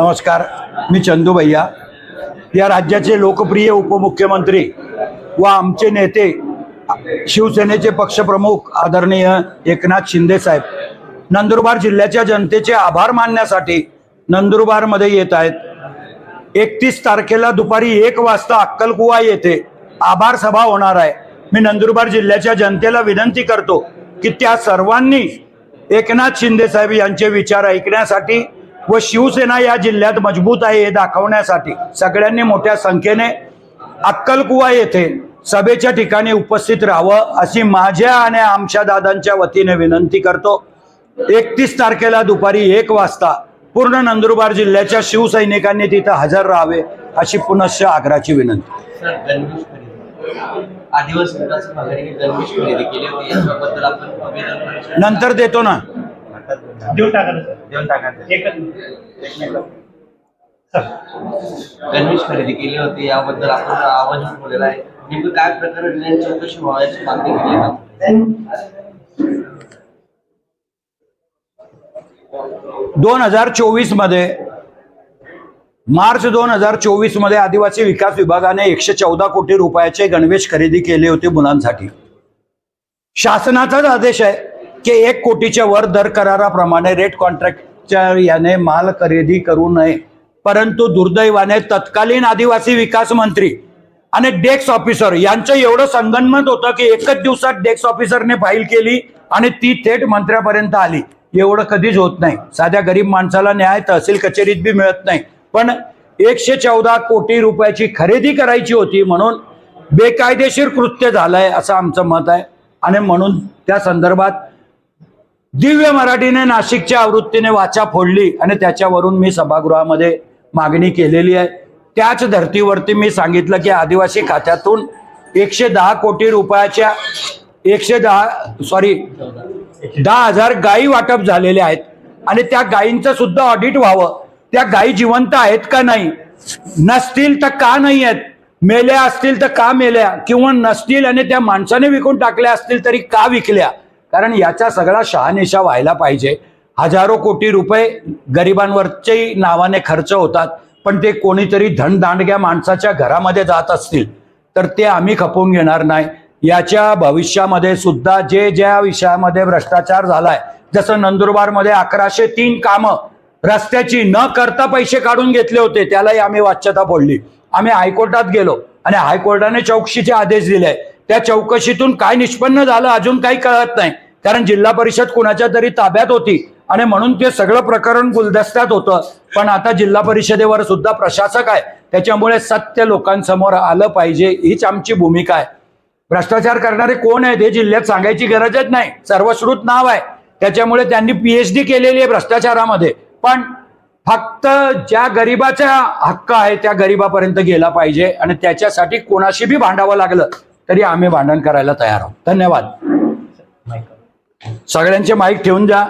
नमस्कार मी चंदू भैया. या राज्याचे लोकप्रिय उपमुख्यमंत्री व आमचे नेते शिवसेनेचे पक्षप्रमुख आदरणीय एकनाथ शिंदे साहेब नंदुरबार जिल्ह्याच्या जनतेचे आभार मानण्यासाठी नंदुरबारमध्ये येत आहेत. एकतीस तारखेला दुपारी एक वाजता अक्कलकुवा येथे आभार सभा होणार आहे. मी नंदुरबार जिल्ह्याच्या जनतेला विनंती करतो की त्या सर्वांनी एकनाथ शिंदे साहेब यांचे विचार ऐकण्यासाठी व शिवसेना या जिल्ह्यात मजबूत आहे हे दाखवण्यासाठी सगळ्यांनी मोठ्या संख्येने अक्कलकुवा येथे सभेच्या ठिकाणी उपस्थित राहावं अशी माझ्या आणि आमच्या दादांच्या वतीने विनंती करतो. एकतीस तारखेला दुपारी एक वाजता पूर्ण नंदुरबार जिल्ह्याच्या शिवसैनिकांनी तिथं हजर राहावे अशी पुनश्च आग्राची विनंती. नंतर देतो ना. देऊन टाका ना सर. देऊन टाका एकच मिनिट. सर गणवेश खरेदी केली होती याबद्दल आपण आवाज उठवलेला आहे. नेमकं काय प्रकारे रिलायन्स चौकशी व्हायची मागणी केली आहे दोन हजार चोवीसमध्ये मार्च दोन हजार चोवीसमध्ये आदिवासी विकास विभागाने एकशे चौदा कोटी रुपयाचे गणवेश खरेदी केले होते मुलांसाठी. शासनाचाच आदेश आहे. की एक कोटीच्या वर दर कराराप्रमाणे रेट कॉन्ट्रॅक्टच्या याने माल खरेदी करू नये. परंतु दुर्दैवाने तत्कालीन आदिवासी विकास मंत्री आणि डेक्स ऑफिसर यांचं एवढं संगनमत होतं की एकच दिवसात डेक्स ऑफिसरने फाईल केली आणि ती थेट मंत्र्यापर्यंत आली. एवढं कधीच होत नाही. साध्या गरीब माणसाला न्याय तहसील कचेरीत बी मिळत नाही. पण एकशे चौदा कोटी रुपयाची खरेदी करायची होती म्हणून बेकायदेशीर कृत्य झालंय असं आमचं मत आहे. आणि म्हणून त्या संदर्भात दिव्य मराठीने नाशिकच्या आवृत्तीने वाचा फोडली आणि त्याच्यावरून मी सभागृहामध्ये मागणी केलेली आहे. त्याच धर्तीवरती मी सांगितलं की आदिवासी खात्यातून एकशे दहा कोटी रुपयाच्या एकशे दहा सॉरी दहा हजार गायी वाटप झालेले आहेत. आणि त्या गायींचं सुद्धा ऑडिट व्हावं. त्या गायी जिवंत आहेत का नाही? नसतील तर का नाही आहेत? मेल्या असतील तर का मेल्या? किंवा नसतील आणि त्या माणसाने विकून टाकल्या असतील तरी का विकल्या? कारण याचा सगळा शहानिशा व्हायला पाहिजे. हजारो कोटी रुपये गरिबांवरच्याही नावाने खर्च होतात पण ते कोणीतरी धनदांडग्या माणसाच्या घरामध्ये जात असतील तर ते आम्ही खपवून घेणार नाही. याच्या भविष्यामध्ये सुद्धा जे ज्या विषयामध्ये भ्रष्टाचार झालाय जसं नंदुरबारमध्ये अकराशे तीन कामं रस्त्याची न करता पैसे काढून घेतले होते त्यालाही आम्ही वाच्यता फोडली. आम्ही हायकोर्टात गेलो आणि हायकोर्टाने चौकशीचे आदेश दिले. त्या चौकशीतून काय निष्पन्न झालं अजून काही कळत नाही. कारण जिल्हा परिषद कुणाच्या तरी ताब्यात होती आणि म्हणून ते सगळं प्रकरण गुलदस्त्यात होतं. पण आता जिल्हा परिषदेवर सुद्धा प्रशासक आहे. त्याच्यामुळे सत्य लोकांसमोर आलं पाहिजे. हीच आमची भूमिका आहे. भ्रष्टाचार करणारे कोण आहेत हे जिल्ह्यात सांगायची गरजच नाही. सर्वश्रुत नाव आहे. त्याच्यामुळे त्यांनी पीएचडी केलेली आहे भ्रष्टाचारामध्ये. पण फक्त ज्या गरिबाचा हक्क आहे त्या गरिबापर्यंत गेला पाहिजे. आणि त्याच्यासाठी कोणाशी बी भांडावं लागलं. तरी आम्ही भांडण करायला तयार आहोत. धन्यवाद. सगळ्यांचे माईक ठेवून द्या